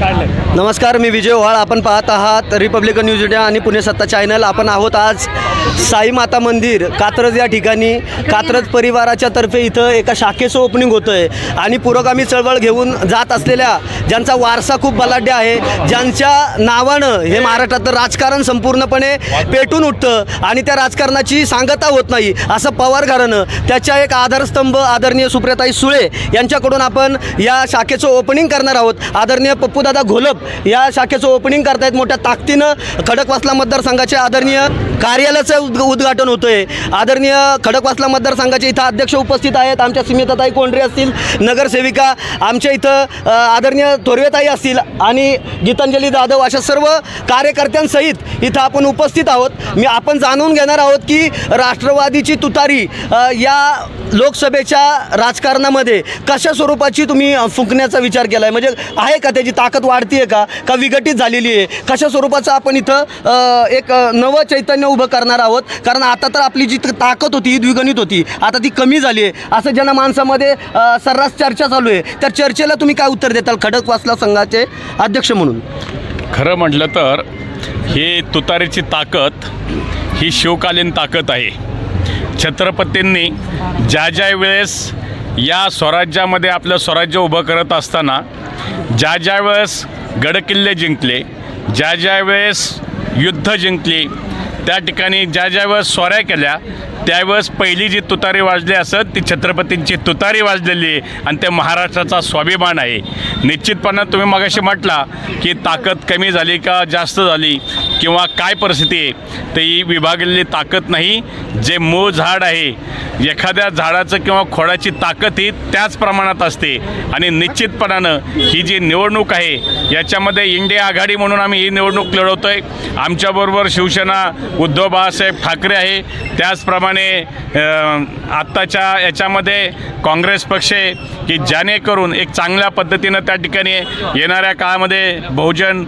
काढलं. नमस्कार मी विजय ओहाळ. आपण पाहत आहात रिपब्लिकन न्यूज इंडिया आणि पुणे सत्ता चॅनल. आपण आहोत आज साई माता मंदिर कात्रज या ठिकाणी. कात्रज परिवाराच्या तर्फे इथं एका शाखेचं ओपनिंग होतं आहे आणि पुरोगामी चळवळ घेऊन जात असलेल्या ज्यांचा वारसा खूप बलाढ्य आहे ज्यांच्या नावानं हे महाराष्ट्रातलं राजकारण संपूर्णपणे पेटून उठतं आणि त्या राजकारणाची सांगता होत नाही असं पवार घरानं त्याच्या एक आधारस्तंभ आदरणीय सुप्रियाताई सुळे यांच्याकडून आपण या शाखेचं ओपनिंग करणार आहोत. आदरणीय पप्पूदादा घोलप या शाखेचं ओपनिंग करतायत मोठ्या ताकदीनं. खडकवासला मतदारसंघाचे आदरणीय कार्यालयाचं उद् उद्घाटन होतं आहे आदरणीय खडकवासला मतदारसंघाचे इथं अध्यक्ष उपस्थित आहेत. आमच्या सीमिताताई कोंढरे असतील नगरसेविका आमच्या इथं आदरणीय थोरवेताई असतील आणि गीतांजली जाधव अशा सर्व कार्यकर्त्यांसहित इथं आपण उपस्थित आहोत. मी आपण जाणून घेणार आहोत की राष्ट्रवादीची तुतारी या लोकसभेच्या राजकारणामध्ये कशा स्वरूपाची तुम्ही फुंकण्याचा विचार केला आहे म्हणजे आहे का त्याची ताकद वाढती आहे का? का विघटित झालेली आहे? कशा स्वरूपाचं आपण इथं एक नवं चैतन्य उभं करणार आहोत? कारण आता तर आपली जी ताकद होती ही द्विगणित होती. आता ती कमी झाली आहे. असं ज्यांना माणसामध्ये सर्रास चर्चा चालू आहे त्या चर्चेला तुम्ही काय उत्तर देताल? खडकवासला संघाचे अध्यक्ष म्हणून. खरं म्हटलं तर ही तुतारीची ताकद ही शिवकालीन ताकद आहे. छत्रपतींनी ज्या ज्या वेळेस या स्वराज्यामध्ये आपलं स्वराज्य उभं करत असताना ज्या ज्या वेळेस गडकिल्ले जिंकले ज्या ज्या वेळेस युद्ध जिंकली त्या ठिकाणी ज्या ज्या वेळेस स्वाऱ्या केल्या त्यावेळेस पहिली जी तुतारी वाजली असत ती छत्रपतींची तुतारी वाजलेली आहे आणि ते महाराष्ट्राचा स्वाभिमान आहे. निश्चितपणे तुम्ही मगाशी म्हटला की ताकद कमी झाली का जास्त झाली किंवा काय परिस्थिती आहे ते ही विभागलेली ताकद नाही. जे मूळ झाड आहे एखाद्या झाडाचं किंवा खोडाची ताकद ही त्याच प्रमाणात असते. आणि निश्चितपणानं ही जी निवडणूक आहे याच्यामध्ये इंडिया आघाडी म्हणून आम्ही ही निवडणूक लढवतो आहे आमच्याबरोबर शिवसेना उद्धव बाळासाहेब ठाकरे आहे. त्याचप्रमाणे आत्ताच्या याच्यामध्ये काँग्रेस पक्ष आहे की जेणेकरून एक चांगल्या पद्धतीनं त्या ठिकाणी येणाऱ्या काळामध्ये बहुजन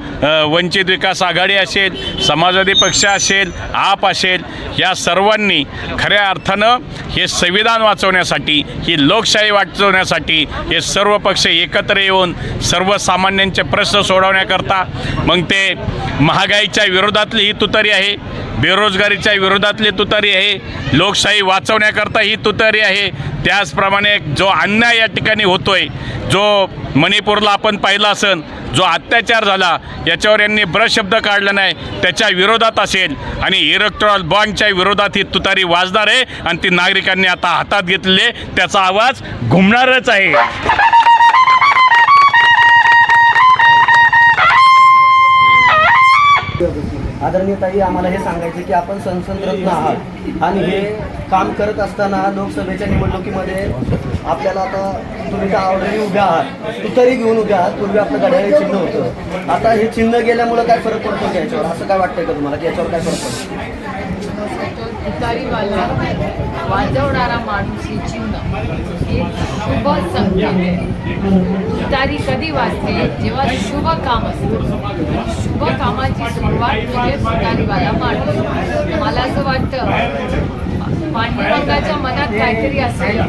वंचित विकास आघाडी असेल समाजवादी पक्ष असेल आप असेल या सर्वांनी खऱ्या अर्थानं हे संविधान वाचवण्यासाठी ही लोकशाही वाचवण्यासाठी हे सर्व पक्ष एकत्र येऊन सर्वसामान्यांचे प्रश्न सोडवण्याकरता मग ते महागाईच्या विरोधातली ही तुतारी आहे. बेरोजगारीच्या विरोधातली तुतारी आहे. लोकशाही वाचवण्याकरता ही तुतारी आहे. त्याचप्रमाणे जो अन्याय या ठिकाणी होतोय जो मणिपूरला आपण पाहिला असन जो अत्याचार झाला याच्यावर यांनी ब्रश शब्द काढला नाही त्याच्या विरोधात असेल आणि इलेक्ट्रॉल बॉन्डच्या विरोधात ही तुतारी वाजणार आहे आणि ती नागरिकांनी आता हातात घेतलेली त्याचा आवाज घुमणारच आहे. आदरणीय ताई आम्हाला हे सांगायचं की आपण संसदरत्न आहात. आणि हे काम करत असताना लोकसभेच्या निवडणुकीमध्ये आपल्याला आता तुम्ही तर ऑलरेडी उभ्या आहात. तुतारी घेऊन उभ्या आहात. पूर्वी आपलं घड्याळ चिन्ह होतं. आता हे चिन्ह गेल्यामुळं काय फरक पडतो याच्यावर? असं काय वाटतंय का तुम्हाला? की याच्यावर काय फरक पडतो? वाजवणारा माणूस हे चिन्ह. शुभ संकेत तारी कधी वाजते? जेव्हा शुभ काम असतं. शुभ कामाची सुरुवात म्हणजे सुतारीवाला माणूस. मला असं वाटतं पांडुरंगाच्या मनात काहीतरी असेल.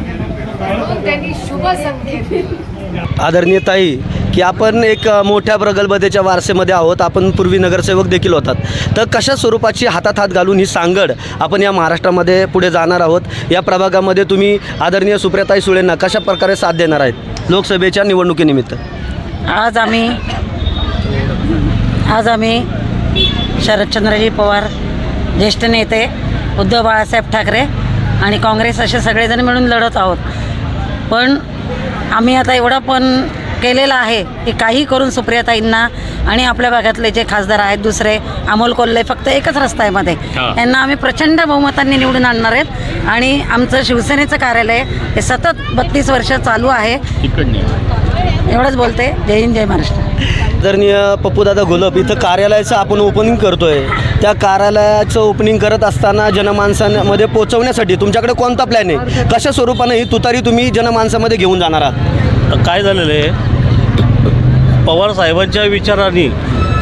म्हणून त्यांनी शुभ संकेत आदरणीय ताई की आपण एक मोठ्या प्रगल्भतेच्या वारसेमध्ये आहोत. आपण पूर्वी नगरसेवक देखील होतात. तर कशा स्वरूपाची हातात हात घालून ही सांगड आपण या महाराष्ट्रामध्ये पुढे जाणार आहोत? या प्रभागामध्ये तुम्ही आदरणीय सुप्रियाताई सुळेंना कशा प्रकारे साथ देणार आहेत? लोकसभेच्या निवडणुकीनिमित्त. आज आम्ही आज आम्ही शरदचंद्रजी पवार ज्येष्ठ नेते उद्धव बाळासाहेब ठाकरे आणि काँग्रेस असे सगळेजण मिळून लढत आहोत. पण आम्ही आता एवढा पण केलेला आहे की काही करून सुप्रियाताईंना आणि आपल्या भागातले जे खासदार आहेत दुसरे अमोल कोल्हे फक्त एकच रस्ता आहे मध्ये. यांना आम्ही प्रचंड बहुमतांनी निवडून आणणार आहेत आणि आमचं शिवसेनेचं कार्यालय हे सतत बत्तीस वर्ष चालू आहे. एवढंच बोलते. जय हिंद जय महाराष्ट्र. आदरणीय पप्पूदादा घोलप इथं कार्यालयाचं आपण ओपनिंग करतोय. त्या कार्यालयाचं ओपनिंग करत असताना जनमानसांमध्ये पोहोचवण्यासाठी तुमच्याकडे कोणता प्लॅन आहे? कशा स्वरूपानं ही तुतारी तुम्ही जनमानसामध्ये घेऊन जाणार आहात? काय झालेलं आहे? पवार साहेबांच्या विचाराने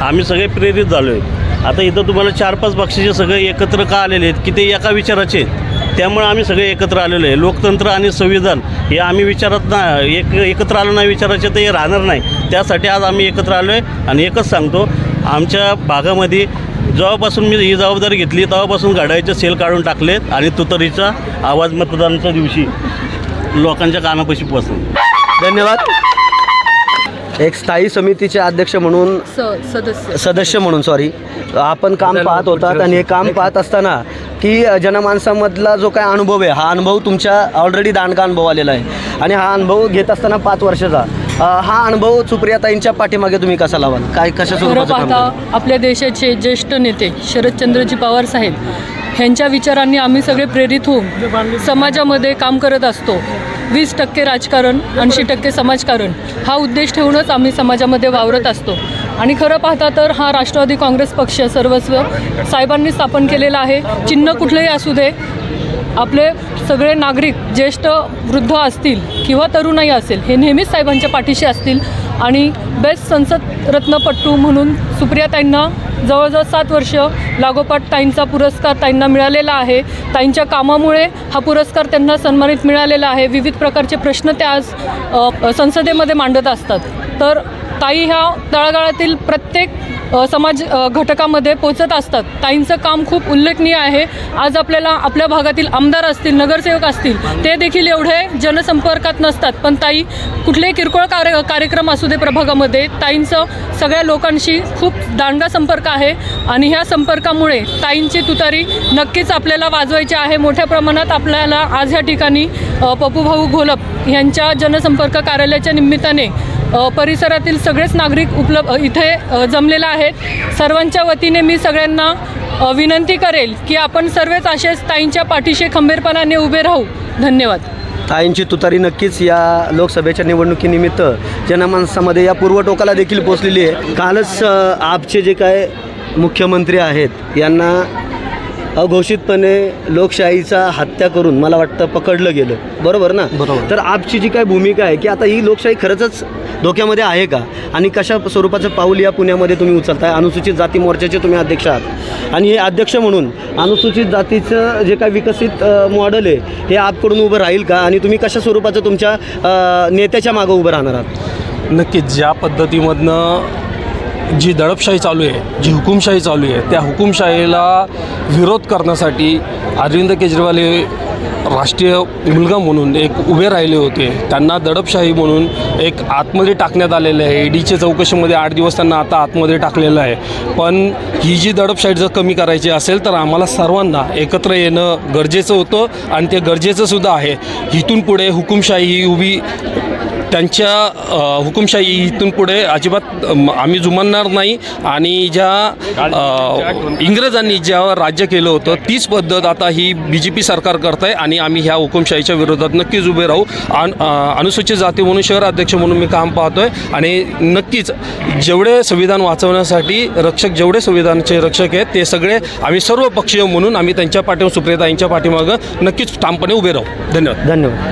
आम्ही सगळे प्रेरित झालो आहे आता इथं तुम्हाला चार पाच पक्षाचे सगळे एकत्र का आलेले आहेत? की ते एका विचाराचे आहेत. त्यामुळे आम्ही सगळे एकत्र आलेलो आहे. लोकतंत्र आणि संविधान हे आम्ही विचारात ना एक एकत्र आलो नाही विचाराचे तर हे राहणार नाही. त्यासाठी आज आम्ही एकत्र आलो आहे आणि एकच सांगतो आमच्या भागामध्ये जेव्हापासून मी ही जबाबदारी घेतली तेव्हापासून गाड्याचे सेल काढून टाकलेत आणि तुतरीचा आवाज मतदानाच्या दिवशी लोकांच्या कानापाशी पोचला धन्यवाद. एक स्थायी समितीचे अध्यक्ष म्हणून सदस्य. सदस्य म्हणून सॉरी आपण काम पाहत होतात आणि हे काम पाहत असताना की जनमानसामधला जो काय अनुभव आहे हा अनुभव तुमच्या ऑलरेडी दांडका अनुभव आलेला आहे. आणि हा अनुभव घेत असताना पाच वर्षाचा. हा अनुभव सुप्रियाताईंच्या पाठीमागे तुम्ही कसा लावाल? काय कशा कराल? आपल्या देशाचे ज्येष्ठ नेते शरदचंद्रजी पवार साहेब ह्यांच्या विचारांनी आम्ही सगळे प्रेरित होऊन समाजामध्ये काम करत असतो. वीस टक्के राजकारण ऐंशी टक्के समाजकारण हा उद्देश ठेवूनच आम्ही समाजामध्ये वावरत असतो. आणि खरं पाहता तर हा राष्ट्रवादी काँग्रेस पक्ष सर्वस्व साहेबांनी स्थापन केलेला आहे. चिन्ह कुठलंही असू दे आपले सगळे नागरिक ज्येष्ठ वृद्ध असतील किंवा तरुणाई असेल हे नेहमीच साहेबांच्या पाठीशी असतील. आणि बेस्ट संसद रत्नपट्टू म्हणून सुप्रियाताईंना जवळजवळ सात वर्ष लागोपाठ ताईंचा पुरस्कार ताईंना मिळालेला आहे. ताईंच्या कामामुळे हा पुरस्कार त्यांना सन्मानित मिळालेला आहे. विविध प्रकारचे प्रश्न त्या आज संसदेमध्ये मांडत असतात. तर ताई ह्या तळागाळातील प्रत्येक समाज घटकामध्ये पोचत असतात. ताईंचं काम खूप उल्लेखनीय आहे. आज आपल्याला आपल्या भागातील आमदार असतील नगरसेवक असतील ते देखील एवढे जनसंपर्कात नसतात. पण ताई कुठलेही किरकोळ कार्य कार्यक्रम असू दे प्रभागामध्ये ताईंचं सगळ्या लोकांशी खूप दांडगा संपर्क आहे आणि ह्या संपर्कामुळे ताईंची तुतारी नक्कीच आपल्याला वाजवायची आहे. मोठ्या प्रमाणात आपल्याला आज ह्या ठिकाणी पप्पूभाऊ घोलप यांच्या जनसंपर्क कार्यालयाच्या निमित्ताने परिसरातील सगळेच नागरिक उपलब्ध इथे जमलेला आहेत. सर्वांच्या वतीने मी सगळ्यांना विनंती करेल की आपण सर्वच असेच ताईंच्या पाठीशी खंबीरपणाने उभे राहू. धन्यवाद. ताईंची तुतारी नक्कीच या लोकसभेच्या निवडणुकीनिमित्त जनमानसामध्ये या पूर्व टोकाला देखील पोचलेली आहे. कालच आपचे जे काय मुख्यमंत्री आहेत यांना अघोषितपणे लोकशाहीचा हत्या करून मला वाटतं पकडलं गेलं. बरोबर ना? बरोबर. तर आपची जी काय भूमिका आहे की आता ही लोकशाही खरंच धोक्यामध्ये आहे का? आणि कशा स्वरूपाचं पाऊल या पुण्यामध्ये तुम्ही उचलताय? अनुसूचित जाती मोर्चाचे तुम्ही अध्यक्ष आहात. आणि हे अध्यक्ष म्हणून अनुसूचित जातीचं जे काय विकसित मॉडेल आहे हे आपकडून उभं राहील का? आणि तुम्ही कशा स्वरूपाचं तुमच्या नेत्याच्या मागं उभं राहणार आहात? नक्कीच ज्या पद्धतीमधनं जी दडपशाही चालू आहे जी हुकुमशाही चालू आहे त्या हुकुमशाहीला विरोध करण्यासाठी अरविंद केजरीवाल हे राष्ट्रीय मुलगा म्हणून एक उभे राहिले होते. त्यांना दडपशाही म्हणून एक आतमध्ये टाकण्यात आलेलं आहे. ईडीच्या चौकशीमध्ये आठ दिवस त्यांना आता आतमध्ये टाकलेलं आहे. पण ही जी दडपशाही जर कमी करायची असेल तर आम्हाला सर्वांना एकत्र येणं गरजेचं होतं आणि ते गरजेचं सुद्धा आहे. इथून पुढे हुकुमशाही ही उभी त्यांच्या अ, हुकुमशाही इथून पुढे अजिबात आम्ही जुमानणार नाही. आणि ज्या इंग्रजांनी ज्या राज्य केलं होतं तीच पद्धत आता ही बी जे पी सरकार करत आहे आणि आम्ही ह्या हुकुमशाहीच्या विरोधात नक्कीच उभे राहू. अनुसूचित जाती म्हणून शहर अध्यक्ष म्हणून मी काम पाहतोय. आणि नक्कीच जेवढे संविधान वाचवण्यासाठी रक्षक जेवढे संविधानाचे रक्षक आहेत ते सगळे आम्ही सर्व पक्षीय म्हणून आम्ही त्यांच्या पाठीवर सुप्रियता यांच्या पाठीमागं नक्कीच ठामपणे उभे राहू. धन्यवाद. धन्यवाद.